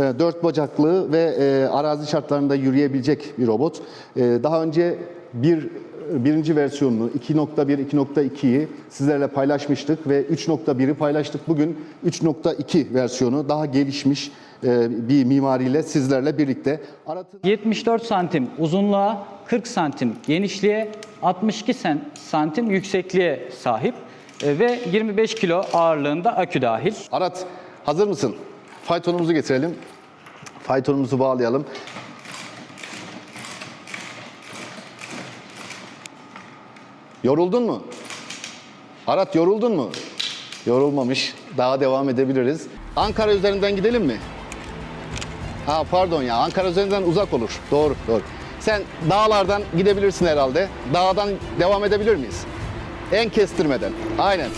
E, Dört bacaklı ve e, arazi şartlarında yürüyebilecek bir robot. E, Daha önce bir birinci versiyonunu 2.1, 2.2'yi sizlerle paylaşmıştık ve 3.1'i paylaştık. Bugün 3.2 versiyonu daha gelişmiş e, bir mimariyle sizlerle birlikte. Aratın 74 santim uzunluğa, 40 santim genişliğe, 62 sen- santim yüksekliğe sahip e, ve 25 kilo ağırlığında akü dahil. Arat hazır mısın? Faytonumuzu getirelim. Faytonumuzu bağlayalım. Yoruldun mu? Arat yoruldun mu? Yorulmamış. Daha devam edebiliriz. Ankara üzerinden gidelim mi? Ha pardon ya Ankara üzerinden uzak olur. Doğru doğru. Sen dağlardan gidebilirsin herhalde. Dağdan devam edebilir miyiz? En kestirmeden. Aynen.